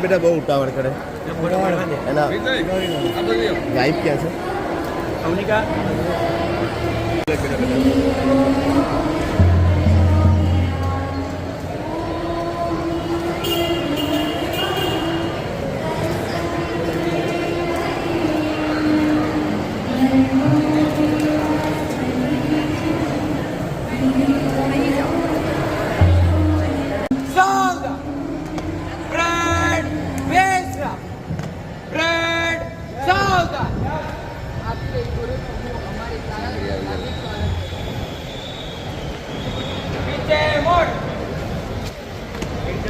મારા બેટા બહુ ઉતાવળ કરે. એના વાઈફ ક્યાં છે? અવનિકા.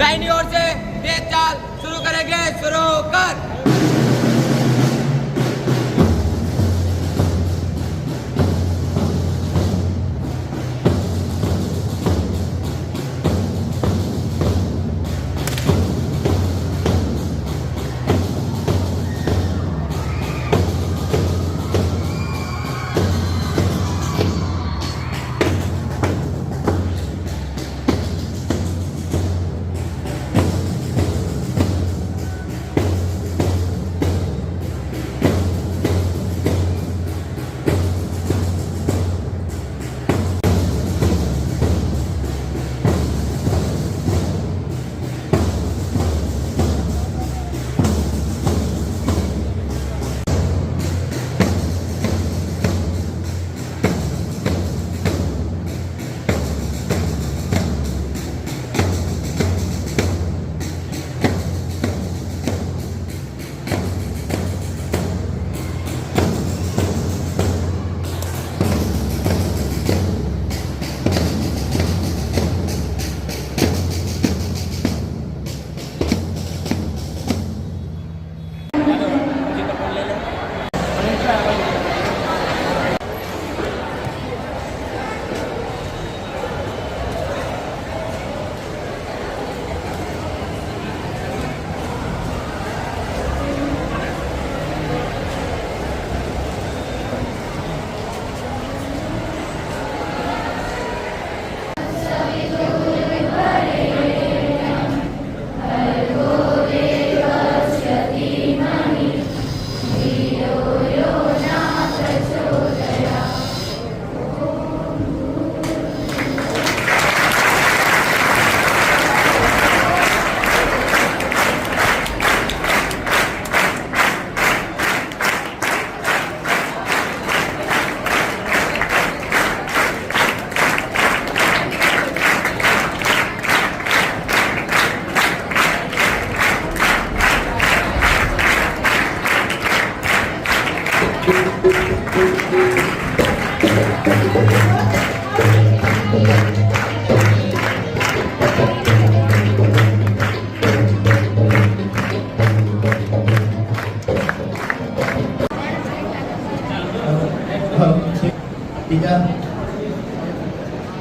दाहिनी ओर से तेज चाल शुरू करेंगे शुरू कर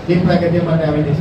હિત પ્રગતિ માટે આવેલી છે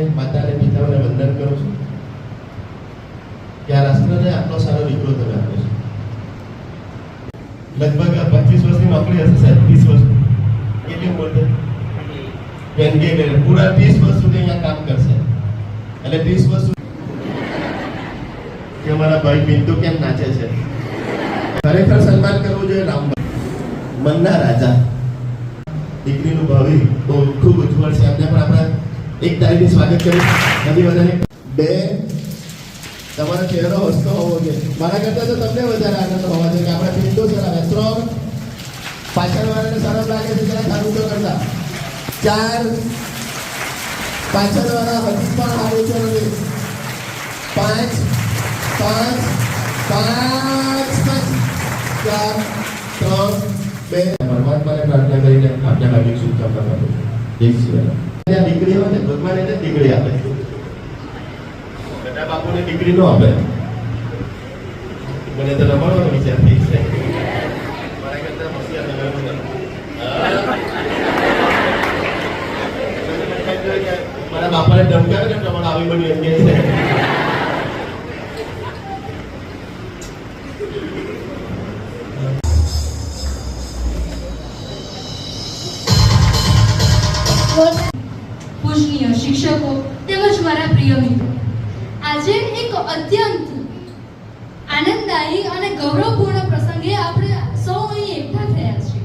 આ માતા અને પિતાઓને વંદન કરું છું કે આ રાષ્ટ્રને આટલો સારો દીકરો તમે આપ્યો છો. લગભગ પચીસ વર્ષની નોકરી હશે સાહેબ, ત્રીસ વર્ષ. કેટલી ઉંમર છે કે પૂરા ત્રીસ વર્ષ સુધી અહીંયા કામ કરશે. એટલે ત્રીસ વર્ષ સુધી અમારા ભાઈ બિંદુ કેમ નાચે છે? ખરેખર સન્માન કરવું જોઈએ રામ મનના રાજા. દીકરીનું ભાવિ બહુ ખૂબ ઉજ્જવળ છે. એમને પણ આપણે એક તારીખથી સ્વાગત કરી બધી બધાને બે તમારો ચહેરો હસતો હોવો જોઈએ. મારા કરતા તો તમને વધારે આનંદ હોવા જોઈએ કે આપણે પિન્ટુ સર આવે ત્રણ પાછળ વાળાને સરસ લાગે છે, જરા સારું તો કરતા. ચાર, પાછળ વાળા હજી પણ સારું છે નથી. પાંચ પાંચ પાંચ પાંચ. ચાર, ત્રણ, બે. પરમાત્માને પ્રાર્થના કરીને આપણે હાર્દિક શુભકામના આપું છું. જય શ્રી રામ. ત્યાં દીકરી હોય ને ભગવાન એને દીકરી આપે. બધા બાપુને દીકરી નો આપે. મને તો રમાડવાનો વિચાર થઈ છે મારા કરતા હોશિયાર બધા. મારા બાપાને ધમકાવે ને પ્રમાણે આવી બની એમ કે છે અત્યંત આનંદદાયી અને ગૌરવપૂર્ણ પ્રસંગે આપણે સૌ અહીં એકઠા થયા છીએ.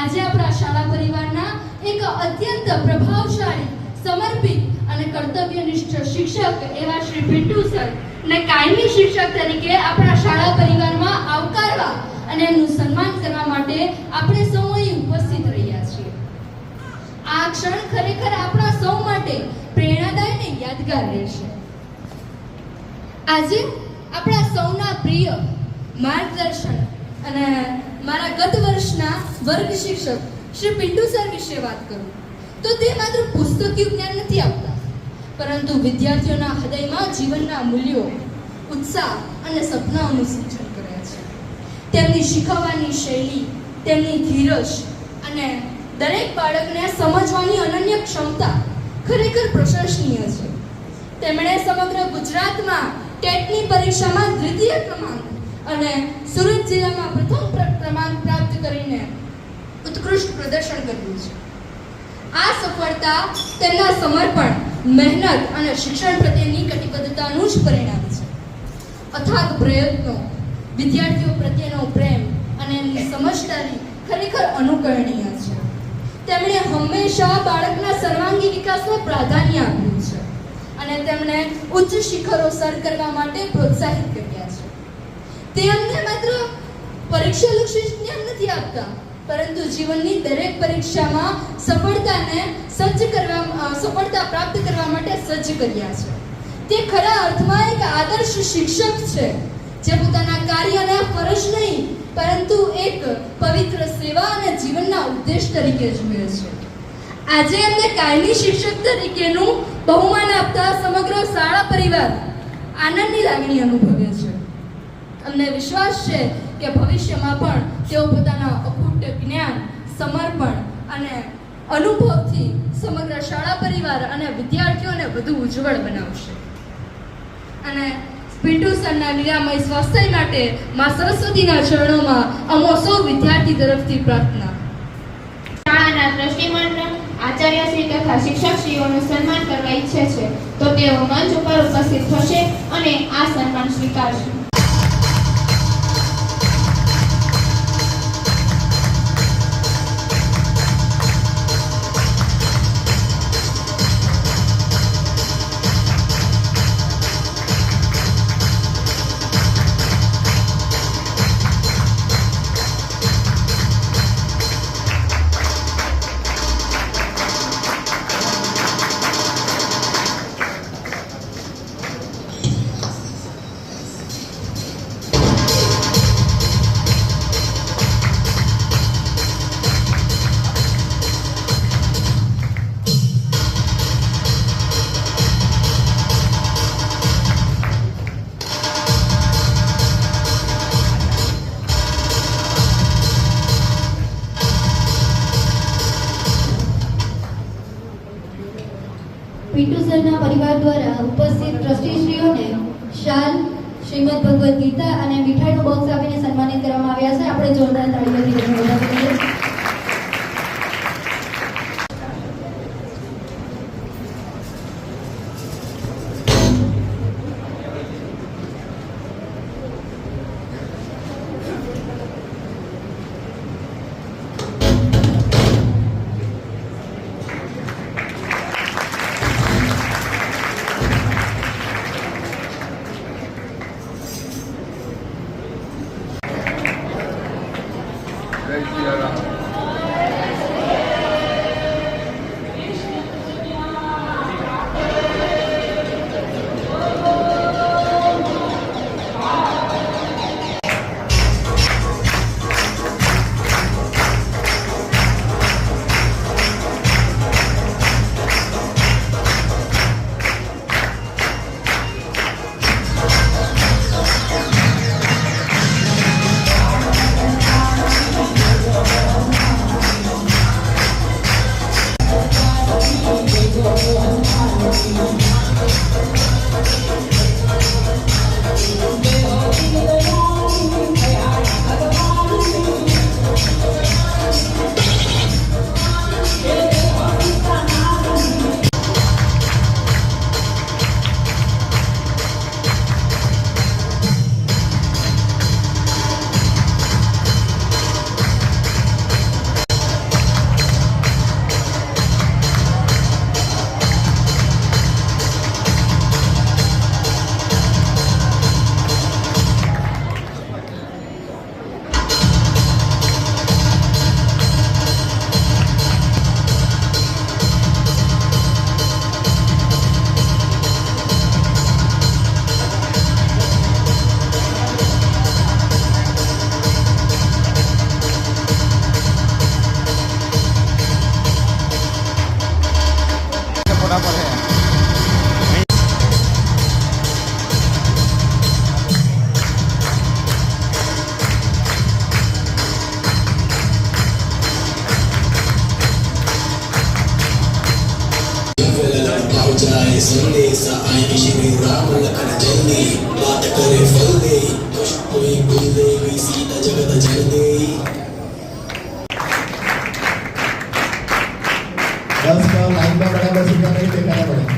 આજે આપણા શાળા પરિવારના એક અત્યંત પ્રભાવશાળી, સમર્પિત અને કર્તવ્યનિષ્ઠ શિક્ષક એવા શ્રી પિન્ટુ સર ને કાયમી શિક્ષક તરીકે આપણા શાળા પરિવારમાં આવકારવા અને એનું સન્માન કરવા માટે આપણે સૌ અહીં ઉપસ્થિત રહ્યા છીએ. આ ક્ષણ ખરેખર આપણા સૌ માટે પ્રેરણાદાય અને યાદગાર રહેશે. આજે આપણા સૌના પ્રિય માર્ગદર્શન અને મારા ગત વર્ષના વર્ગ શિક્ષક શ્રી પિન્ટુ સર વિશે વાત કરું. તો તે માત્ર પુસ્તકીય જ્ઞાન નથી આપતા, પરંતુ વિદ્યાર્થીઓના હૃદયમાં જીવનના મૂલ્યો, ઉત્સાહ અને સપનાઓનું સિંચન કરે છે. તેમની શીખવવાની શૈલી, તેમની ધીરજ અને દરેક બાળકને સમજવાની અનન્ય ક્ષમતા ખરેખર પ્રશંસનીય છે. તેમણે સમગ્ર ગુજરાતમાં ટેટની પરીક્ષામાં દ્વિતીય ક્રમાંક અને સુરત જિલ્લામાં પ્રથમ પ્ર- ક્રમાંક પ્રાપ્ત કરીને ઉત્કૃષ્ટ પ્રદર્શન કર્યું છે. આ સફળતા તેમના સમર્પણ, મહેનત અને શિક્ષણ પ્રત્યેની કટિબદ્ધતાનું જ પરિણામ છે. અથાગ પ્રયત્નો, વિદ્યાર્થીઓ પ્રત્યેનો પ્રેમ અને એમની સમજદારી ખરેખર અનુકરણીય છે. તેમણે હંમેશા બાળકના સર્વાંગી વિકાસને પ્રાધાન્ય આપ્યું છે. અને તેમણે ઉચ્ચ શિખરો સર કરવા માટે પ્રોત્સાહિત કર્યા છે. તે અમને માત્ર પરીક્ષા લક્ષી જ્ઞાન નથી આપતા, પરંતુ જીવનની દરેક પરીક્ષામાં સફળતાને સજ્જ કરવા સફળતા પ્રાપ્ત કરવા માટે સજ્જ કર્યા છે. તે ખરા અર્થમાં એક આદર્શ શિક્ષક છે, જે પોતાના કાર્યને ફરજ નહીં, પરંતુ એક પવિત્ર સેવા અને જીવનના ઉદ્દેશ તરીકે જુએ છે. આજે એમને કાયમી શિક્ષક તરીકેનું બહુમાન આપતા સમગ્ર શાળા પરિવાર આનંદની લાગણી અનુભવે છે. અમને વિશ્વાસ છે કે ભવિષ્યમાં પણ તેઓ પોતાના અખૂટ જ્ઞાન, સમર્પણ અને અનુભવથી સમગ્ર શાળા પરિવાર અને વિદ્યાર્થીઓને વધુ ઉજ્જવળ બનાવશે. અને પિન્ટુ સરના નિરામય સ્વાસ્થ્ય માટે મા સરસ્વતીના ચરણોમાં અમો સૌ વિદ્યાર્થી તરફથી પ્રાર્થના. શાળાના ટ્રસ્ટીમંડળ આચાર્યશ્રી તથા શિક્ષકશ્રીઓનું સન્માન કરવા ઈચ્છે છે, તો તેઓ મંચ ઉપર ઉપસ્થિત થશે અને આ સન્માન સ્વીકારશે. 就在原地的个。जास्त माईकला बघा बसून नाही ते काय बघा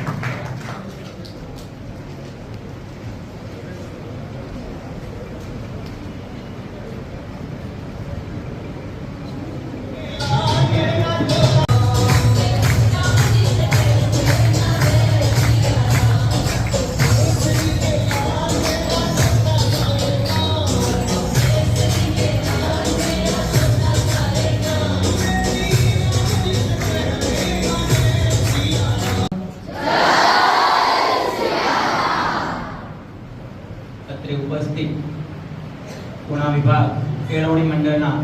પુણા વિભાગ, કેળવણી મંડળના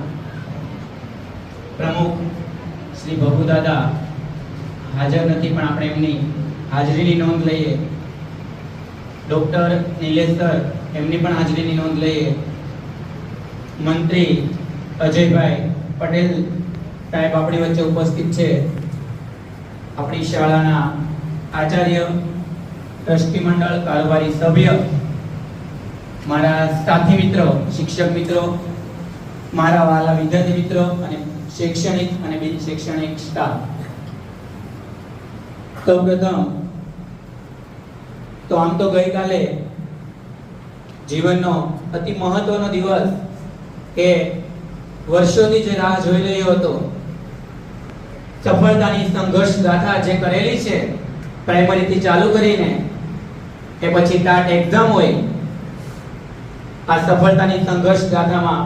પ્રમુખ શ્રી ભગુદાદા હાજર નથી, પણ આપણે એમની હાજરીની નોંધ લઈએ. ડૉક્ટર નિલેશ એમની પણ હાજરીની નોંધ લઈએ. મંત્રી અજયભાઈ પટેલ સાહેબ આપણી વચ્ચે ઉપસ્થિત છે. આપણી શાળાના આચાર્ય, ટ્રસ્ટી મંડળ, કારોબારી સભ્ય મારા સાથી મિત્રો, શિક્ષક મિત્રો, મારા વાલા વિદ્યાર્થી મિત્રો અને શૈક્ષણિક અને બિન શૈક્ષણિક સ્ટાફ. સૌપ્રથમ, તો આમ તો ગઈકાલે જીવનનો અતિ મહત્વનો દિવસ કે વર્ષોથી જે રાહ જોઈ રહ્યો હતો, સફળતાની સંઘર્ષ ગાથા જે કરેલી છે પ્રાઇમરીથી ચાલુ કરીને, કે પછી ટાટ એક્ઝામ હોય આ સફળતાની સંઘર્ષ ગાથામાં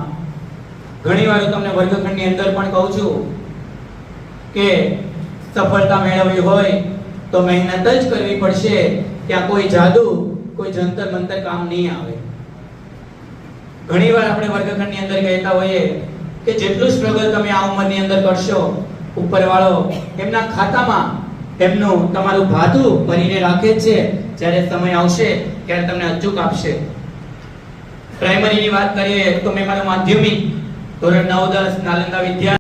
ઘણીવાર હું તમને વર્ગખંડની અંદર પણ કહું છું કે સફળતા મેળવવી હોય તો મહેનત જ કરવી પડશે, ત્યાં કોઈ જાદુ, કોઈ જંતર મંતર કામ નહીં આવે. ઘણીવાર આપણે વર્ગખંડની અંદર કહેતા હોઈએ કે જેટલું સ્ટ્રગલ તમે આ ઉંમરની અંદર કરશો, ઉપરવાળો એમના ખાતામાં એમનું તમારું ભાતું ભરીને રાખે છે. જ્યારે સમય આવશે, ત્યારે તમને અચૂક આપશે. પ્રાઇમરીની વાત કરીએ તો મેં મારું માધ્યમિક ધોરણ નવ દસ નાલંદા વિદ્યા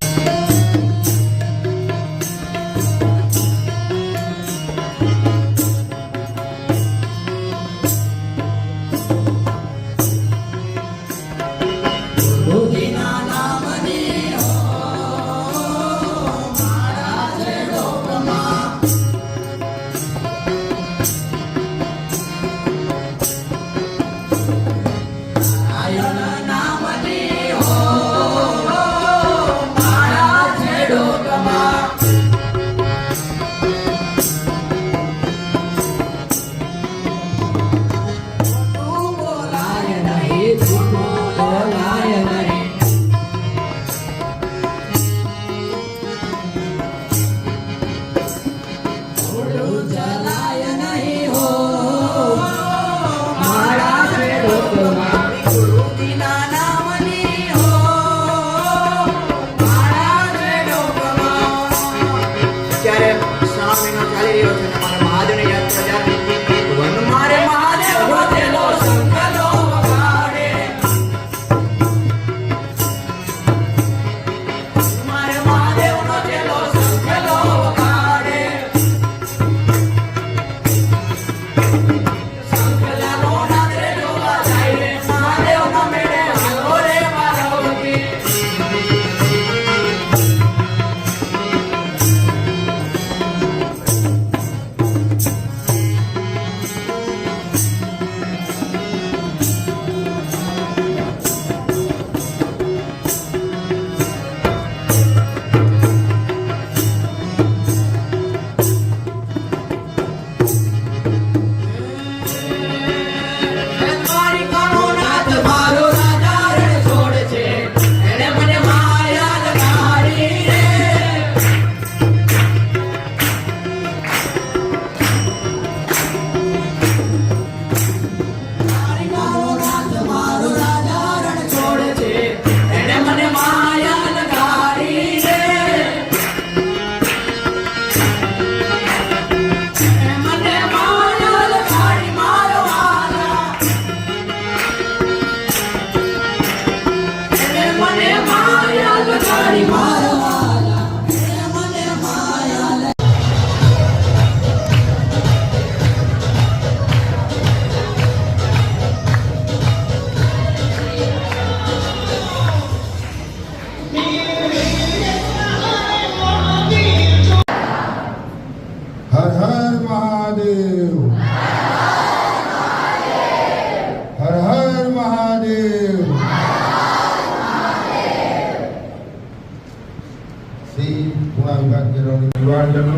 જરૂર યુવાનજનો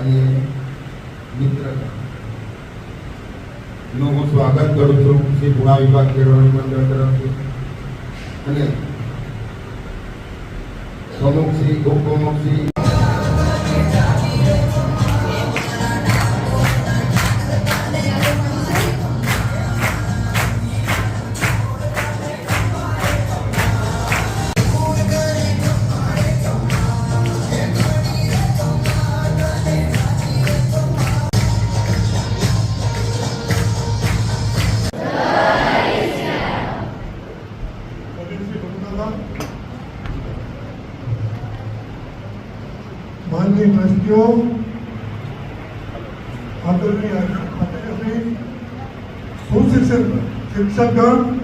અને મિત્રનું હું સ્વાગત કરું છું શ્રી ગુણા વિભાગ કેળવણી મંડળ તરફથી. અને પ્રમુખ શ્રી, ઉપપ્રમુખ શ્રી What's up, girl?